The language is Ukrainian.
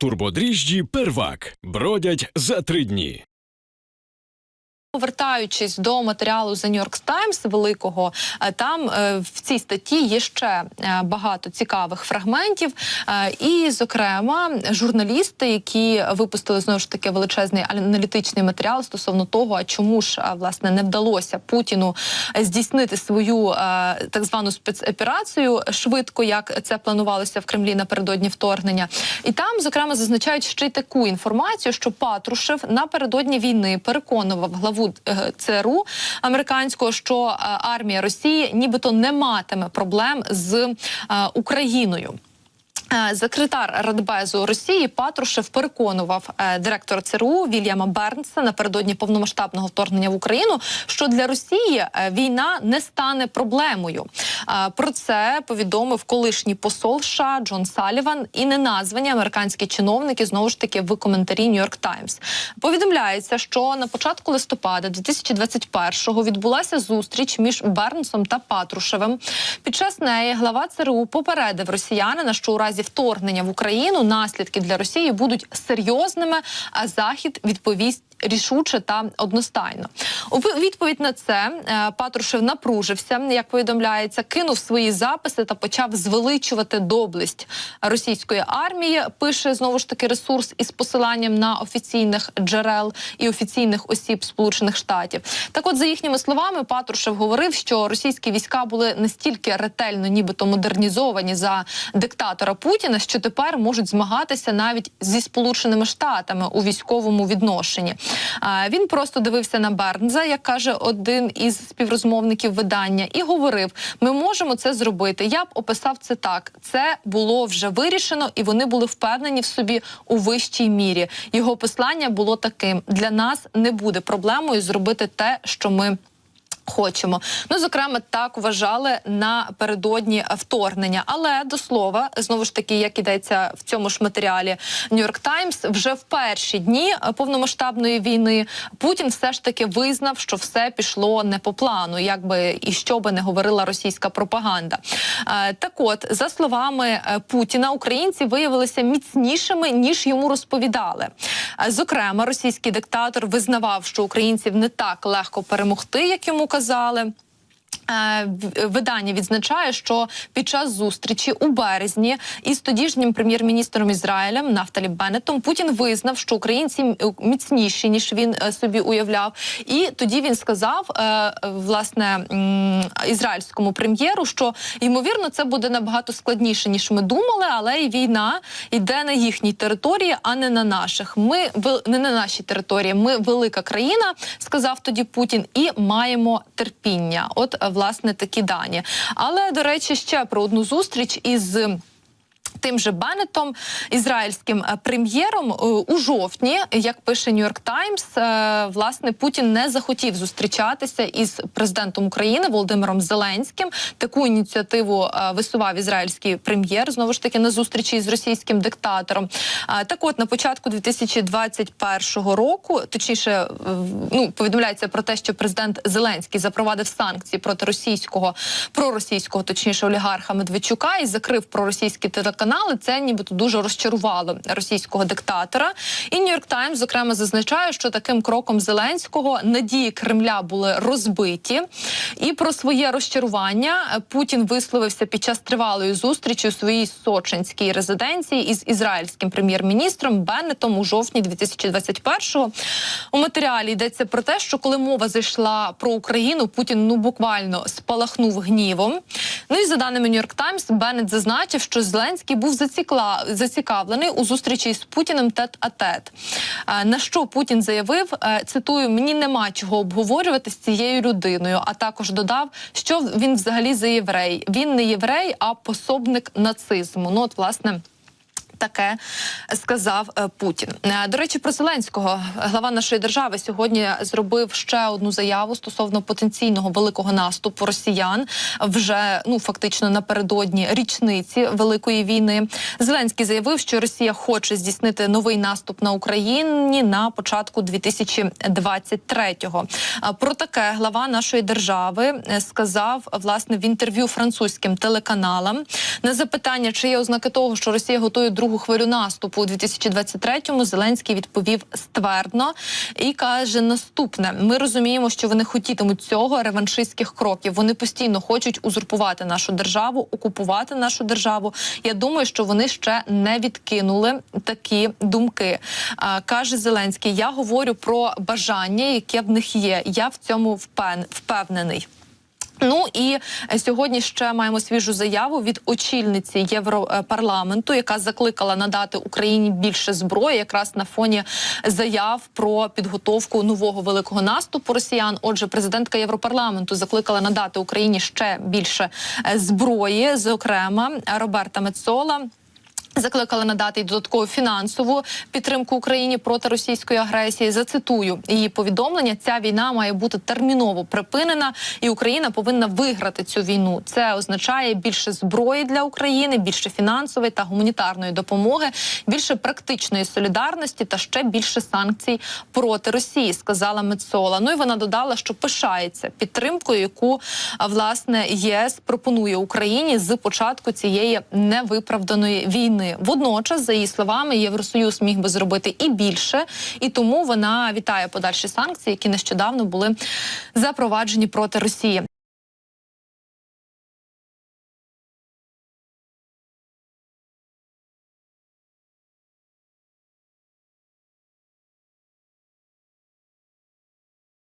Турбодріжджі первак бродять за три дні. Повертаючись до матеріалу The New York Times великого, е, там е, в цій статті є ще е, багато цікавих фрагментів. І, зокрема, журналісти, які випустили знову ж таки величезний аналітичний матеріал стосовно того, а чому ж власне не вдалося Путіну здійснити свою так звану спецоперацію швидко, як це планувалося в Кремлі напередодні вторгнення. І там, зокрема, зазначають ще й таку інформацію, що Патрушев напередодні війни переконував главу е, ЦРУ американського, що е, армія Росії нібито не матиме проблем з е, Україною. Е, Секретар Радбезу Росії Патрушев переконував е, директора ЦРУ Вільяма Бернса напередодні повномасштабного вторгнення в Україну, що для Росії е, війна не стане проблемою. Про це повідомив колишній посол США Джон Саліван і неназвані американські чиновники знову ж таки в коментарі York Times. Повідомляється, що на початку листопада 2021-го відбулася зустріч між Бернсом та Патрушевим. Під час неї глава ЦРУ попередив росіянина, що у разі вторгнення в Україну наслідки для Росії будуть серйозними, а Захід відповість. Рішуче та одностайно у відповідь на це е, Патрушев напружився, як повідомляється, кинув свої записи та почав звеличувати доблесть російської армії. Пише знову ж таки ресурс із посиланням на офіційних джерел і офіційних осіб Сполучених Штатів. Так, от за їхніми словами, Патрушев говорив, що російські війська були настільки ретельно, нібито модернізовані за диктатора Путіна, що тепер можуть змагатися навіть зі сполученими штатами у військовому відношенні. Він просто дивився на Бернза, як каже один із співрозмовників видання, і говорив: ми можемо це зробити. Я б описав це так: це було вже вирішено, і вони були впевнені в собі у вищій мірі. Його послання було таким: для нас не буде проблемою зробити те, що ми. Хочемо, ну зокрема, так вважали напередодні вторгнення. Але до слова, знову ж таки, як ідеться в цьому ж матеріалі York Times, вже в перші дні повномасштабної війни Путін все ж таки визнав, що все пішло не по плану, як би і що би не говорила російська пропаганда. Е, Так, от за словами е, Путіна, українці виявилися міцнішими ніж йому розповідали. Е, Зокрема, російський диктатор визнавав, що українців не так легко перемогти, як йому казали. В- Видання відзначає, що під час зустрічі у березні із тодішнім прем'єр-міністром Ізраїлем Нафталі Беннетом Путін визнав, що українці м- міцніші ніж він е, собі уявляв. І тоді він сказав е, власне ізраїльському прем'єру, що ймовірно це буде набагато складніше ніж ми думали, але і війна йде на їхній території, а не на наших. Ми не на нашій території. Ми велика країна, сказав тоді Путін, і маємо терпіння. От е, власне такі дані. Але до речі, ще про одну зустріч із. Тим же Беннетом, ізраїльським е, прем'єром, е, у жовтні, як пише York Times, е, власне Путін не захотів зустрічатися із президентом України Володимиром Зеленським. Таку ініціативу висував ізраїльський прем'єр знову ж таки на зустрічі з російським диктатором. Так, от на початку 2021 року, точніше, ну повідомляється про те, що президент Зеленський запровадив санкції проти російського проросійського, точніше олігарха Медведчука і закрив проросійські телеканали. Це нібито дуже розчарувало російського диктатора. І Нью-Йорк Таймс, зокрема, зазначає, що таким кроком Зеленського надії Кремля були розбиті. І про своє розчарування Путін висловився під час тривалої зустрічі у своїй сочинській резиденції із ізраїльським прем'єр-міністром Беннетом у жовтні 2021-го. У матеріалі йдеться про те, що коли мова зайшла про Україну, Путін ну буквально спалахнув гнівом. Ну і за даними Нью-Йорк Таймс, Беннет зазначив, що Зеленський був зацікла... зацікавлений у зустрічі з Путіним тет-а-тет. Е, На що Путін заявив, е, цитую: мені нема чого обговорювати з цією людиною. А також додав, що він взагалі за єврей. Він не єврей, а пособник нацизму. Ну, от, власне. Таке сказав е, Путін. Е, До речі, про Зеленського глава нашої держави сьогодні зробив ще одну заяву стосовно потенційного великого наступу росіян вже ну фактично напередодні річниці великої війни. Зеленський заявив, що Росія хоче здійснити новий наступ на Україні на початку 2023-го. А Про таке глава нашої держави е, сказав власне в інтерв'ю французьким телеканалам на запитання, чи є ознаки того, що Росія готує другу другу хвилю наступу у 2023-му Зеленський відповів ствердно і каже наступне: ми розуміємо, що вони хотітимуть цього реваншистських кроків. Вони постійно хочуть узурпувати нашу державу, окупувати нашу державу. Я думаю, що вони ще не відкинули такі думки. А, каже Зеленський: я говорю про бажання, яке в них є. Я в цьому впевнений. Ну і е, сьогодні ще маємо свіжу заяву від очільниці Європарламенту, яка закликала надати Україні більше зброї, якраз на фоні заяв про підготовку нового великого наступу росіян. Отже, президентка Європарламенту закликала надати Україні ще більше е, зброї, зокрема Роберта Мецола. Закликали надати й додаткову фінансову підтримку Україні проти російської агресії. Зацитую її повідомлення: ця війна має бути терміново припинена, і Україна повинна виграти цю війну. Це означає більше зброї для України, більше фінансової та гуманітарної допомоги, більше практичної солідарності та ще більше санкцій проти Росії, сказала Мецола. Ну і вона додала, що пишається підтримкою, яку власне ЄС пропонує Україні з початку цієї невиправданої війни. Водночас, за її словами, Євросоюз міг би зробити і більше, і тому вона вітає подальші санкції, які нещодавно були запроваджені проти Росії.